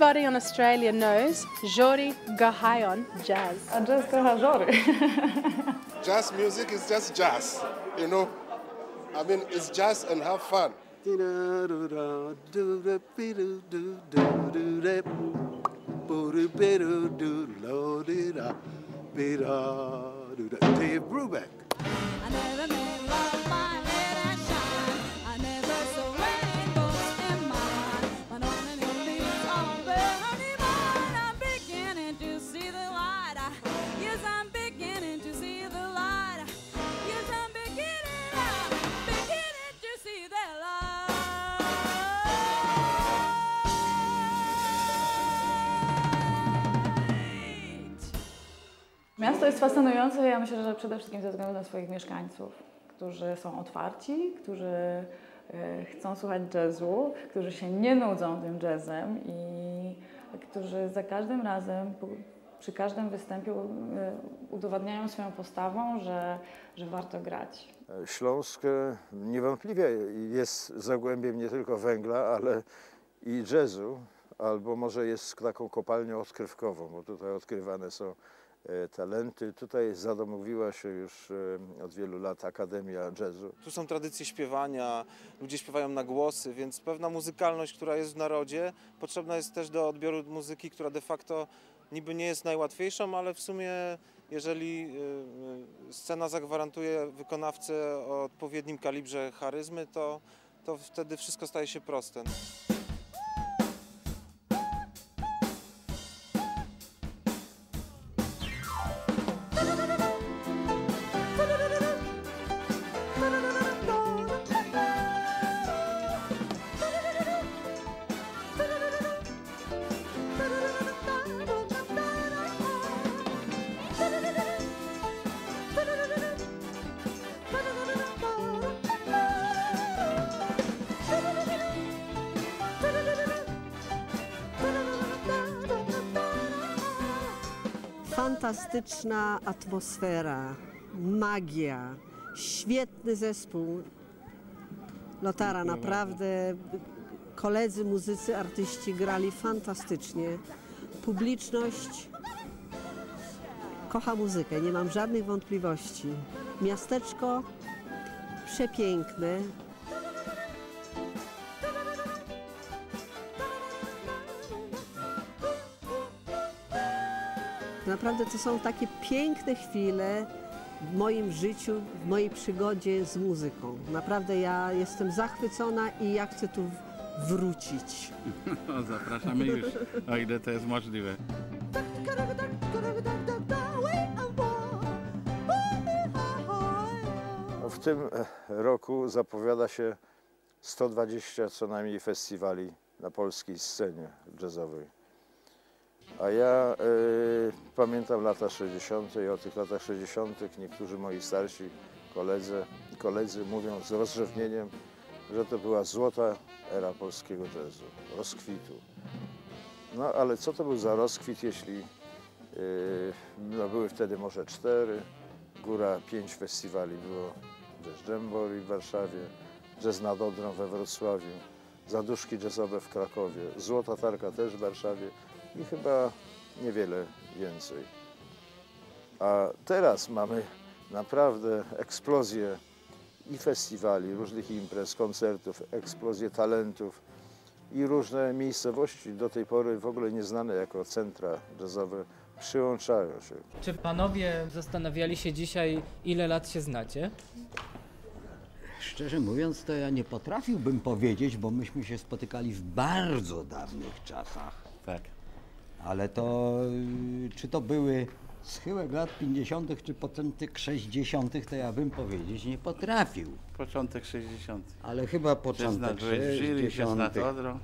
everybody in Australia knows Jori Gahayon jazz. A jazz kocha żory. Jazz music is just jazz, you know. I mean, it's jazz and have fun. Dave Brubeck. Miasto jest fascynujące, ja myślę, że przede wszystkim ze względu na swoich mieszkańców, którzy są otwarci, którzy e, chcą słuchać jazzu, którzy się nie nudzą tym jazzem i którzy za każdym razem, przy każdym występie e, udowadniają swoją postawą, że, że warto grać. Śląsk e, niewątpliwie jest zagłębiem nie tylko węgla, ale i jazzu, albo może jest taką kopalnią odkrywkową, bo tutaj odkrywane są talenty. Tutaj zadomowiła się już e, od wielu lat Akademia Jazzu. Tu są tradycje śpiewania, ludzie śpiewają na głosy, więc pewna muzykalność, która jest w narodzie, potrzebna jest też do odbioru muzyki, która de facto niby nie jest najłatwiejszą, ale w sumie jeżeli y, scena zagwarantuje wykonawcę o odpowiednim kalibrze charyzmy, to, to wtedy wszystko staje się proste. Fantastyczna atmosfera, magia, świetny zespół. Lotara, naprawdę koledzy, muzycy, artyści grali fantastycznie. Publiczność kocha muzykę, nie mam żadnych wątpliwości. Miasteczko przepiękne, Naprawdę to są takie piękne chwile w moim życiu, w mojej przygodzie z muzyką. Naprawdę ja jestem zachwycona i ja chcę tu wrócić. No, zapraszamy już, o ile to jest możliwe. W tym e, roku zapowiada się 120 co najmniej festiwali na polskiej scenie jazzowej. A ja y, pamiętam lata 60. i o tych latach 60. niektórzy moi starsi koledzy, koledzy mówią z rozrzewnieniem, że to była złota era polskiego jazzu, rozkwitu. No ale co to był za rozkwit, jeśli y, no, były wtedy może cztery, góra pięć festiwali było Jazz Jamboree w Warszawie, Jazz nad Odrą we Wrocławiu, Zaduszki jazzowe w Krakowie, Złota Tarka też w Warszawie i chyba niewiele więcej. A teraz mamy naprawdę eksplozję i festiwali, różnych imprez, koncertów, eksplozję talentów i różne miejscowości do tej pory w ogóle nieznane jako centra jazzowe przyłączają się. Czy panowie zastanawiali się dzisiaj, ile lat się znacie? Szczerze mówiąc, to ja nie potrafiłbym powiedzieć, bo myśmy się spotykali w bardzo dawnych czasach. Tak. Ale to, y, czy to były schyłek lat 50., czy początek 60., to ja bym powiedzieć nie potrafił. Początek 60. Ale chyba początek Byłeś w jury, Jazz nad 60. Odrą.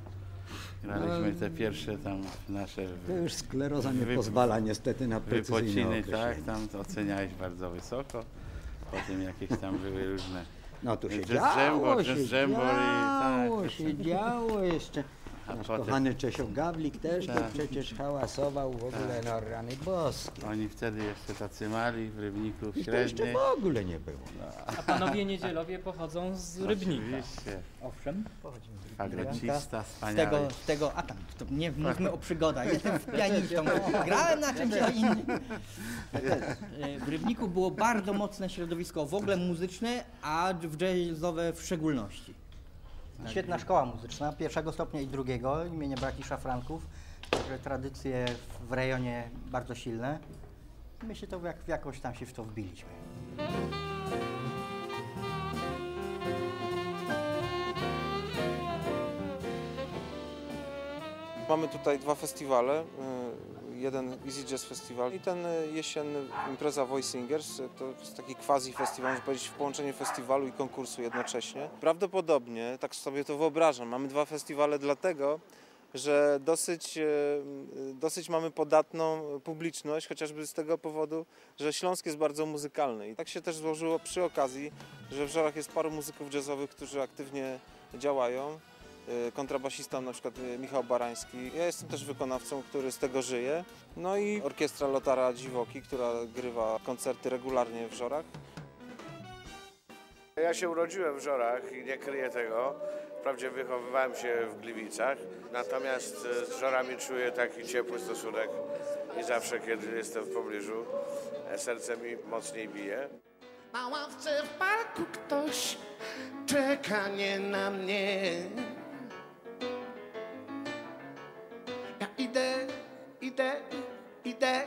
Graliśmy te pierwsze tam nasze To już skleroza nie pozwala niestety na precyzyjne wypociny, tak, tam to oceniałeś bardzo wysoko. Potem jakieś tam były różne No tu się działo, się Jazz Jamboree, tak. działo, się działo jeszcze. Nasz potem kochany Czesio Gawlik też Tak. przecież hałasował w ogóle na rany boskie. oni wtedy jeszcze tacy mali w Rybniku I to jeszcze w ogóle nie było. A panowie Niedzielowie pochodzą z Rybnika. Oczywiście. Owszem, pochodzimy z Rybnika. Z tego, z tego, a tam, to nie mówmy o przygodach, jestem pianistą, grałem na czymś innym. E, W Rybniku było bardzo mocne środowisko, w ogóle muzyczne, a w jazzowe w szczególności. Świetna szkoła muzyczna, pierwszego stopnia i drugiego, imienia braci Szafranków, także tradycje w rejonie bardzo silne. My się to jak, jakoś tam się w to wbiliśmy. Mamy tutaj dwa festiwale. Jeden Easy Jazz Festival i ten y, jesienny impreza Voice Singers. y, To jest taki quasi festiwal, można powiedzieć, połączenie festiwalu i konkursu jednocześnie. Prawdopodobnie, tak sobie to wyobrażam, mamy dwa festiwale dlatego, że dosyć, y, dosyć mamy podatną publiczność, chociażby z tego powodu, że Śląsk jest bardzo muzykalny. I tak się też złożyło przy okazji, że w Żorach jest paru muzyków jazzowych, którzy aktywnie działają. Y, kontrabasista na przykład y, Michał Barański. Ja jestem też wykonawcą, który z tego żyje. No i orkiestra Lotara Dziwoki, która grywa koncerty regularnie w Żorach. Ja się urodziłem w Żorach i nie kryję tego. Wprawdzie wychowywałem się w Gliwicach, natomiast e, z Żorami czuję taki ciepły stosunek i zawsze, kiedy jestem w pobliżu, e, serce mi mocniej bije. Na ławce w parku ktoś czeka nie na mnie. Ja idę, idę, idę,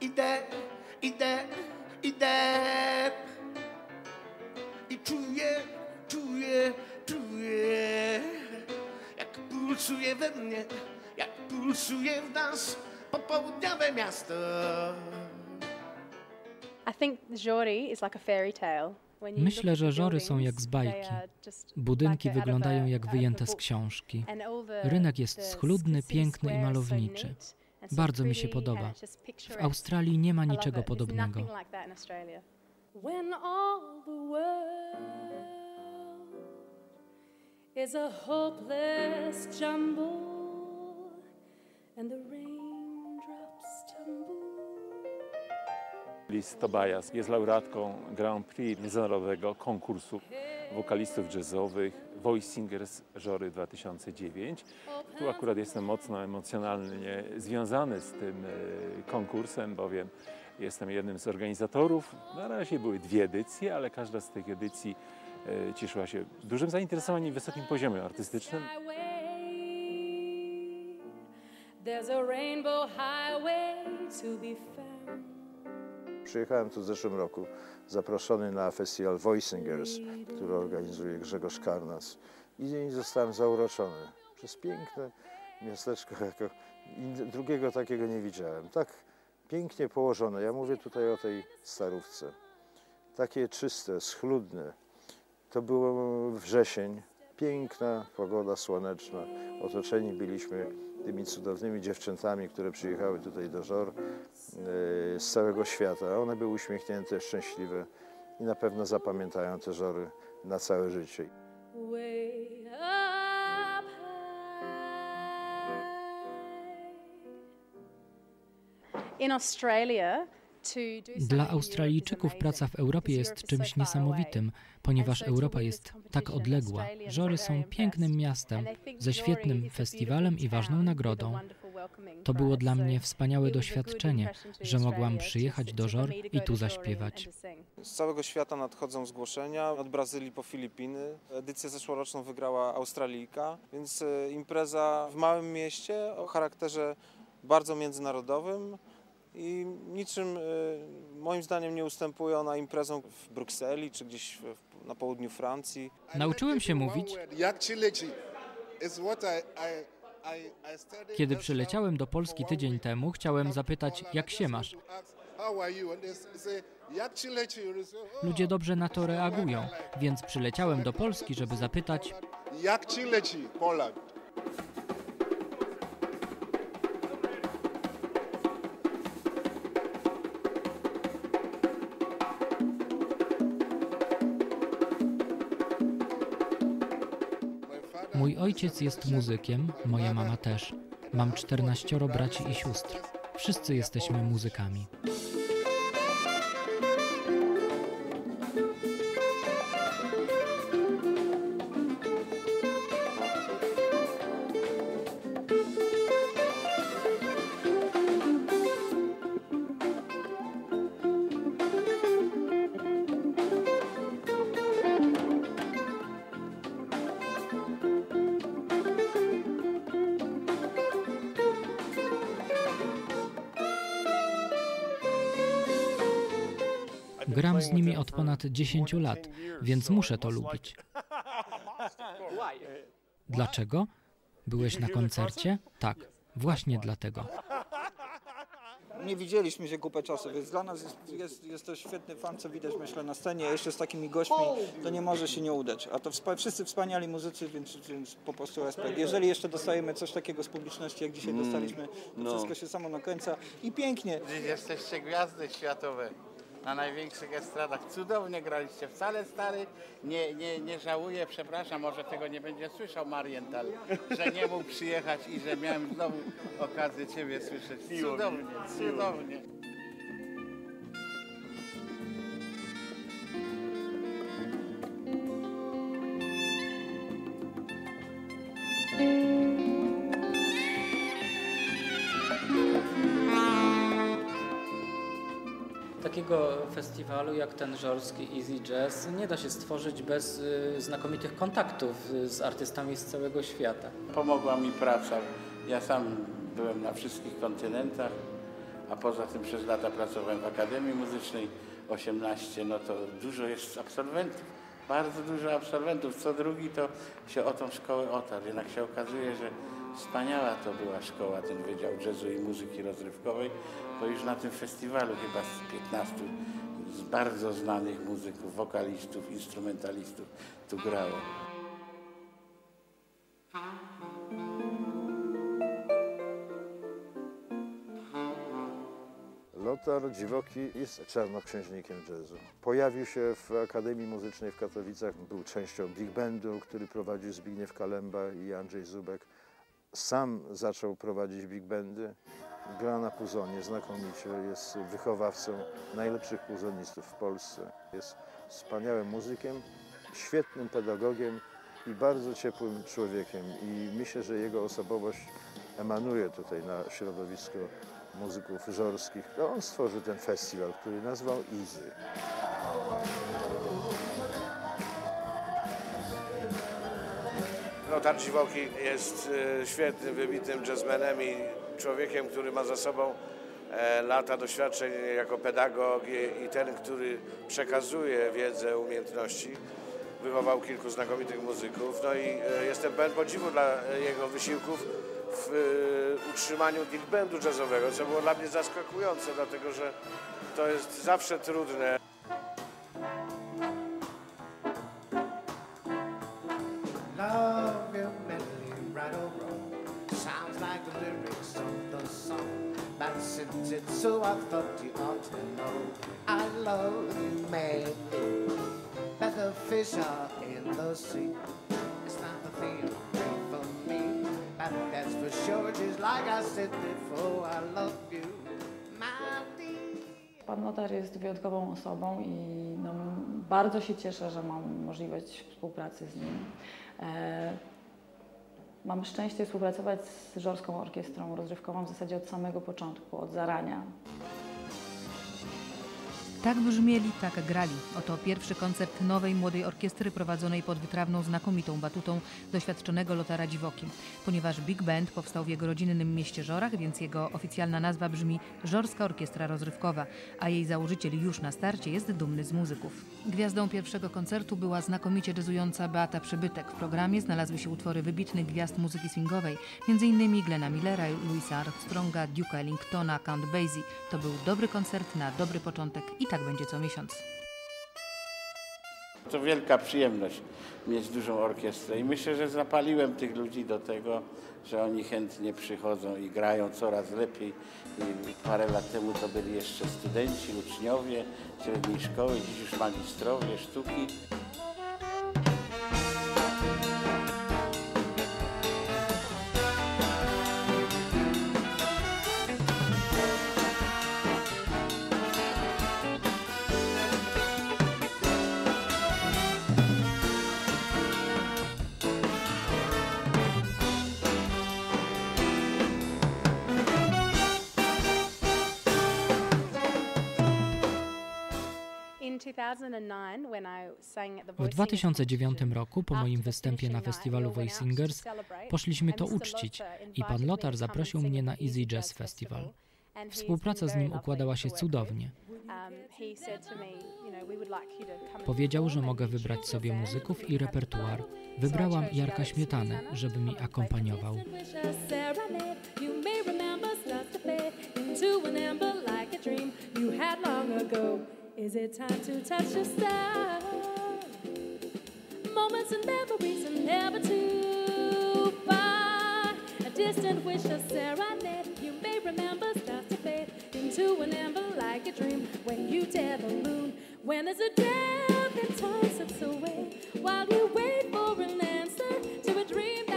idę, idę, idę. I czuję, czuję, czuję, jak pulsuje we mnie, jak pulsuje w nas popołudniowe miasto. I think Jori is like a fairy tale. Myślę, że żory są jak z bajki. Budynki wyglądają jak wyjęte z książki. Rynek jest schludny, piękny i malowniczy. Bardzo mi się podoba. W. Australii nie ma niczego podobnego. is a hopeless jumble and the raindrops tumble. Liz Tobias jest laureatką Grand Prix międzynarodowego konkursu wokalistów jazzowych Voice Singers Żory 2009. Tu akurat jestem mocno emocjonalnie związany z tym e, konkursem, bowiem jestem jednym z organizatorów. Na razie były dwie edycje, ale każda z tych edycji e, cieszyła się dużym zainteresowaniem i wysokim poziomem artystycznym. There's a rainbow highway to be found. Przyjechałem tu w zeszłym roku, zaproszony na festiwal Voicingers, który organizuje Grzegorz Karnas. I zostałem zauroczony przez piękne miasteczko, jako drugiego takiego nie widziałem. Tak pięknie położone. Ja mówię tutaj o tej starówce. Takie czyste, schludne. To było wrzesień, piękna pogoda słoneczna. Otoczeni byliśmy tymi cudownymi dziewczętami, które przyjechały tutaj do Żor e, z całego świata. One były uśmiechnięte, szczęśliwe i na pewno zapamiętają te Żory na całe życie. In Australia, Dla Australijczyków praca w Europie jest czymś niesamowitym, ponieważ Europa jest tak odległa. Żory są pięknym miastem, ze świetnym festiwalem i ważną nagrodą. To było dla mnie wspaniałe doświadczenie, że mogłam przyjechać do Żor i tu zaśpiewać. Z całego świata nadchodzą zgłoszenia, od Brazylii po Filipiny. Edycję zeszłoroczną wygrała Australijka, więc e, impreza w małym mieście o charakterze bardzo międzynarodowym i niczym e, moim zdaniem nie ustępuje ona imprezom w Brukseli czy gdzieś na południu Francji. Nauczyłem się mówić, kiedy przyleciałem do Polski tydzień temu, chciałem zapytać, jak się masz. oh, Ludzie dobrze na to reagują, więc przyleciałem do Polski, żeby zapytać, Yakchileki, Poland. Mój ojciec jest muzykiem, moja mama też. Mam 14 braci i sióstr. Wszyscy jesteśmy muzykami. Od ponad 10 lat, więc muszę to lubić. Dlaczego? Byłeś na koncercie? Tak, właśnie dlatego. Nie widzieliśmy się kupę czasu, więc dla nas jest, jest, jest to świetny fan, co widać myślę na scenie, jeszcze z takimi gośćmi, to nie może się nie udać. A to wspa- wszyscy wspaniali muzycy, więc, więc po prostu respekt. Jeżeli jeszcze dostajemy coś takiego z publiczności, jak dzisiaj Mm, dostaliśmy, to no. wszystko się samo nakręca i pięknie. Jesteście gwiazdy światowe na największych estradach. Cudownie graliście. Wcale stary nie, nie, nie żałuję, przepraszam, może tego nie będzie słyszał Marienthal, że nie mógł przyjechać i że miałem znowu okazję Ciebie słyszeć. Cudownie, cudownie. Takiego festiwalu jak ten żorski Easy Jazz nie da się stworzyć bez y, znakomitych kontaktów y, z artystami z całego świata. Pomogła mi praca. Ja sam byłem na wszystkich kontynentach, a poza tym przez lata pracowałem w Akademii Muzycznej 18, no to dużo jest absolwentów, bardzo dużo absolwentów. Co drugi to się o tą szkołę otarł. Jednak się okazuje, że wspaniała to była szkoła, ten Wydział Jazzu i Muzyki Rozrywkowej, bo już na tym festiwalu chyba z 15 z bardzo znanych muzyków, wokalistów, instrumentalistów tu grało. Lotar Dziwoki jest czarnoksiężnikiem jazzu. Pojawił się w Akademii Muzycznej w Katowicach, był częścią big bandu, który prowadził Zbigniew Kalemba i Andrzej Zubek. Sam zaczął prowadzić big bandy, gra na puzonie znakomicie, jest wychowawcą najlepszych puzonistów w Polsce. Jest wspaniałym muzykiem, świetnym pedagogiem i bardzo ciepłym człowiekiem. I myślę, że jego osobowość emanuje tutaj na środowisko muzyków żorskich. To on stworzył ten festiwal, który nazwał Lothar Dziwoki jest e, świetnym, wybitnym jazzmenem i człowiekiem, który ma za sobą e, lata doświadczeń jako pedagog i, ten, który przekazuje wiedzę, umiejętności. Wychował kilku znakomitych muzyków. No i e, jestem pełen podziwu dla jego wysiłków w utrzymaniu big jazzowego, co było dla mnie zaskakujące, dlatego że to jest zawsze trudne. I thought you ought to know. I love you, madly. But the fish are in the sea. It's not the thing for me. But that's for sure, just like I said before, I love you, my dear. Pan Lotar jest wyjątkową osobą i no, bardzo się cieszę, że mam możliwość współpracy z nim. E, mam szczęście współpracować z Żorską Orkiestrą Rozrywkową w zasadzie od samego początku, od zarania. Tak brzmieli, tak grali. Oto pierwszy koncert nowej młodej orkiestry prowadzonej pod wytrawną znakomitą batutą doświadczonego Lotara Dziwoki. Ponieważ Big Band powstał w jego rodzinnym mieście Żorach, więc jego oficjalna nazwa brzmi Żorska Orkiestra Rozrywkowa, a jej założyciel już na starcie jest dumny z muzyków. Gwiazdą pierwszego koncertu była znakomicie jazzująca Beata Przybytek. W programie znalazły się utwory wybitnych gwiazd muzyki swingowej, m.in. Glena Millera, Louisa Armstronga, Duke'a Ellingtona, Count Basie. To był dobry koncert na dobry początek i tak będzie co miesiąc. To wielka przyjemność mieć dużą orkiestrę i myślę, że zapaliłem tych ludzi do tego, że oni chętnie przychodzą i grają coraz lepiej. Parę lat temu to byli jeszcze studenci, uczniowie średniej szkoły, dziś już magistrowie sztuki. W Voice 2009 roku, po moim występie na festiwalu Voice Singers, poszliśmy to uczcić i pan Lotar zaprosił mnie na Easy Jazz Festival. Współpraca z nim układała się cudownie. Powiedział, że mogę wybrać sobie muzyków i repertuar. Wybrałam Jarka Śmietanę, żeby mi akompaniował. you had long ago. Is it time to touch your star? Moments and memories are never too far. A distant wish, a serenade you may remember starts to fade into an amber like a dream when you dare the moon. When there's a death that slips away while you wait for an answer to a dream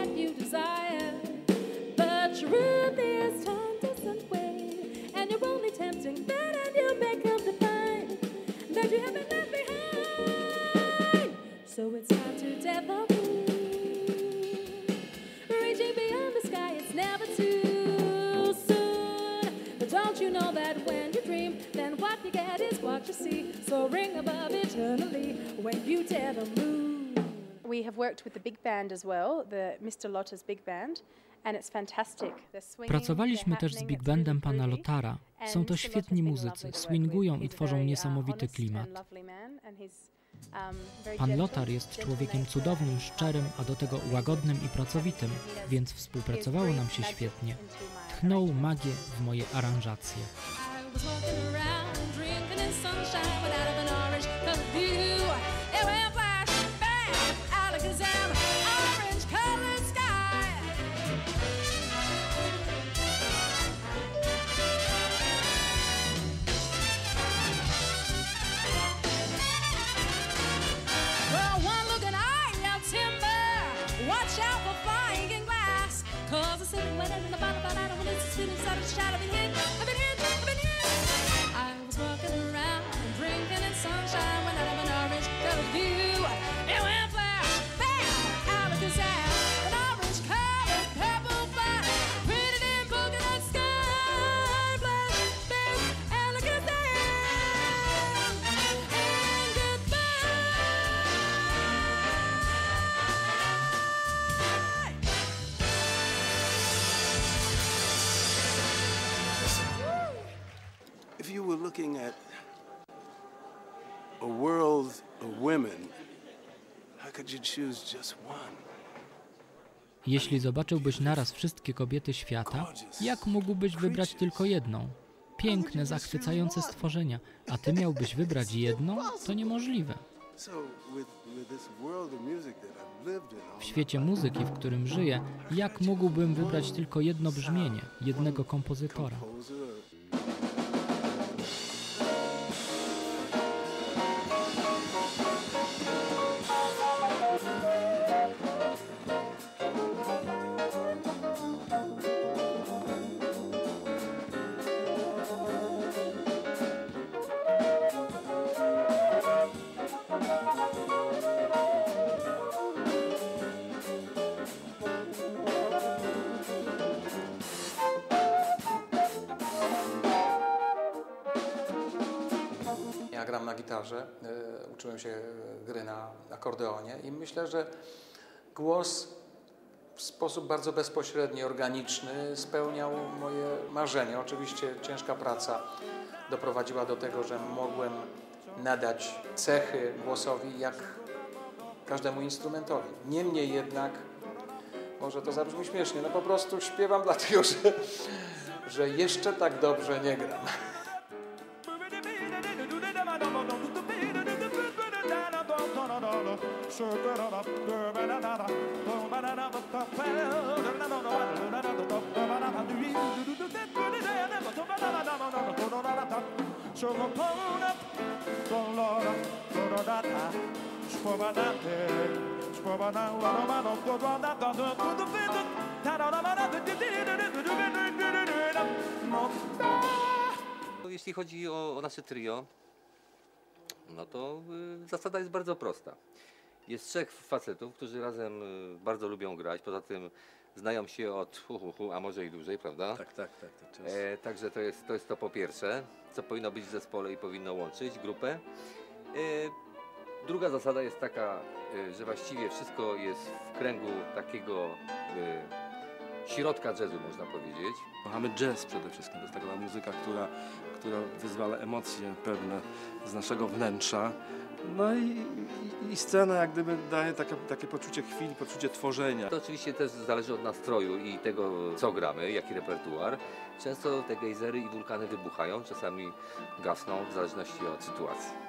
Pracowaliśmy też z big bandem pana. Lotara. Są to świetni muzycy, swingują i tworzą uh, niesamowity klimat. um, Pan Lotar jest człowiekiem cudownym, szczerym, a do tego łagodnym i pracowitym, więc współpracowało nam się świetnie. Tchnął magię w moje aranżacje. I was walking around drinking in sunshine without an orange. Jeśli zobaczyłbyś naraz wszystkie kobiety świata, jak mógłbyś wybrać tylko jedną? Piękne, zachwycające stworzenia, a ty miałbyś wybrać jedną? To niemożliwe. W świecie muzyki, w którym żyję, jak mógłbym wybrać tylko jedno brzmienie, jednego kompozytora? Gitarze, e, uczyłem się gry na akordeonie i myślę, że głos w sposób bardzo bezpośredni, organiczny spełniał moje marzenie. Oczywiście ciężka praca doprowadziła do tego, że mogłem nadać cechy głosowi jak każdemu instrumentowi. Niemniej jednak, może to zabrzmi śmiesznie, no po prostu śpiewam dlatego, że, że jeszcze tak dobrze nie gram. Jeśli chodzi o, nasze trio, no to y, zasada jest bardzo prosta. Jest trzech facetów, którzy razem y, bardzo lubią grać, poza tym znają się od hu, hu, hu a może i dłużej, prawda? Tak, tak, tak. To jest... E, także to jest, to jest to po pierwsze, co powinno być w zespole i powinno łączyć grupę. E, Druga zasada jest taka, e, że właściwie wszystko jest w kręgu takiego e, środka jazzu, można powiedzieć. Kochamy jazz przede wszystkim. To jest taka muzyka, która, która wyzwala emocje pewne z naszego wnętrza. No i, i, i scena jak gdyby daje takie, takie poczucie chwili, poczucie tworzenia. To oczywiście też zależy od nastroju i tego, co gramy, jaki repertuar. Często te gejzery i wulkany wybuchają, czasami gasną, w zależności od sytuacji.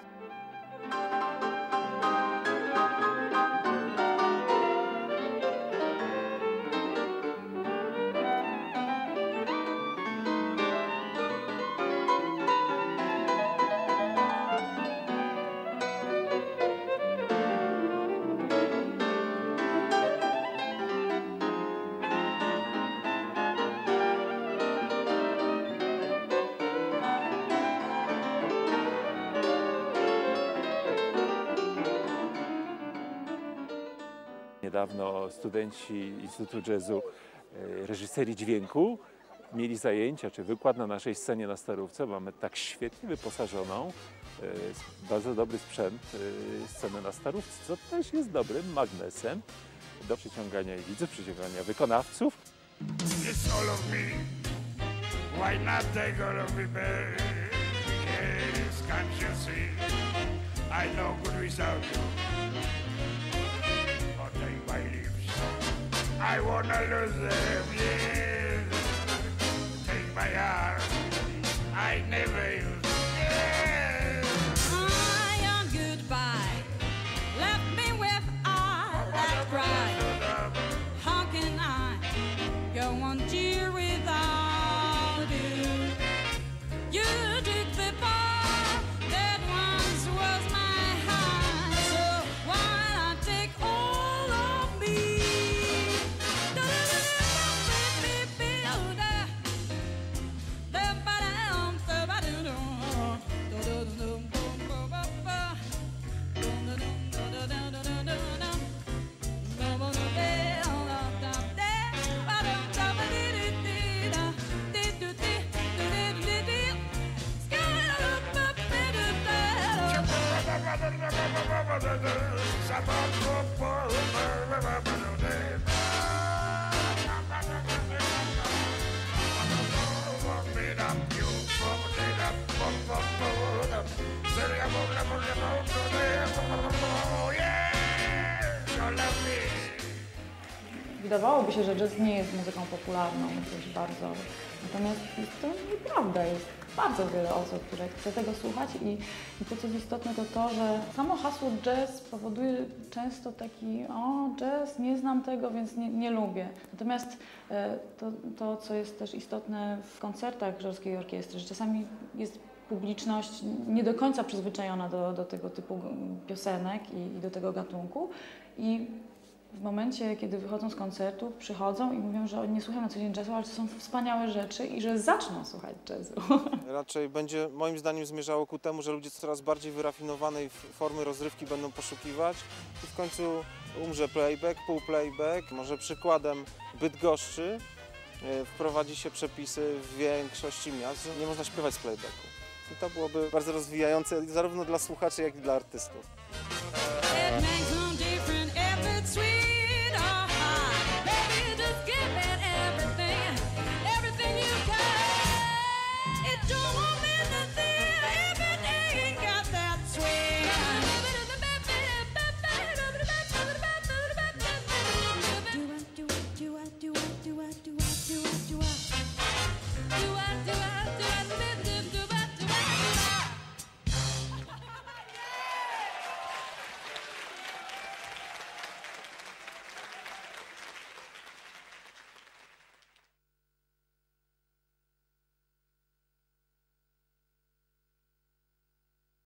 Niedawno studenci Instytutu Jazzu e, reżyserii dźwięku mieli zajęcia czy wykład na naszej scenie na Starówce. Mamy tak świetnie wyposażoną, e, bardzo dobry sprzęt, e, scenę na Starówce, co też jest dobrym magnesem do przyciągania widzów, przyciągania wykonawców. It's all of me. Why not take all of me back? Yes, can't you see? I know good without you. I wanna lose them, yes. Take my heart. I never Wydawałoby się, że jazz nie jest muzyką popularną jakoś bardzo. Natomiast jest to nieprawda. Jest bardzo wiele osób, które chce tego słuchać i, i to, co jest istotne, to to, że samo hasło jazz powoduje często taki o, jazz, nie znam tego, więc nie, nie lubię. Natomiast e, to, to, co jest też istotne w koncertach Żorskiej Orkiestry, że czasami jest publiczność nie do końca przyzwyczajona do, do tego typu piosenek i, i do tego gatunku. I w momencie, kiedy wychodzą z koncertu, przychodzą i mówią, że nie słuchają na co dzień jazzu, ale to są wspaniałe rzeczy i że zaczną słuchać jazzu. Raczej będzie moim zdaniem zmierzało ku temu, że ludzie coraz bardziej wyrafinowanej formy rozrywki będą poszukiwać i w końcu umrze playback, pół playback. Może przykładem Bydgoszczy e, wprowadzi się przepisy w większości miast, że nie można śpiewać z playbacku. I to byłoby bardzo rozwijające zarówno dla słuchaczy, jak i dla artystów.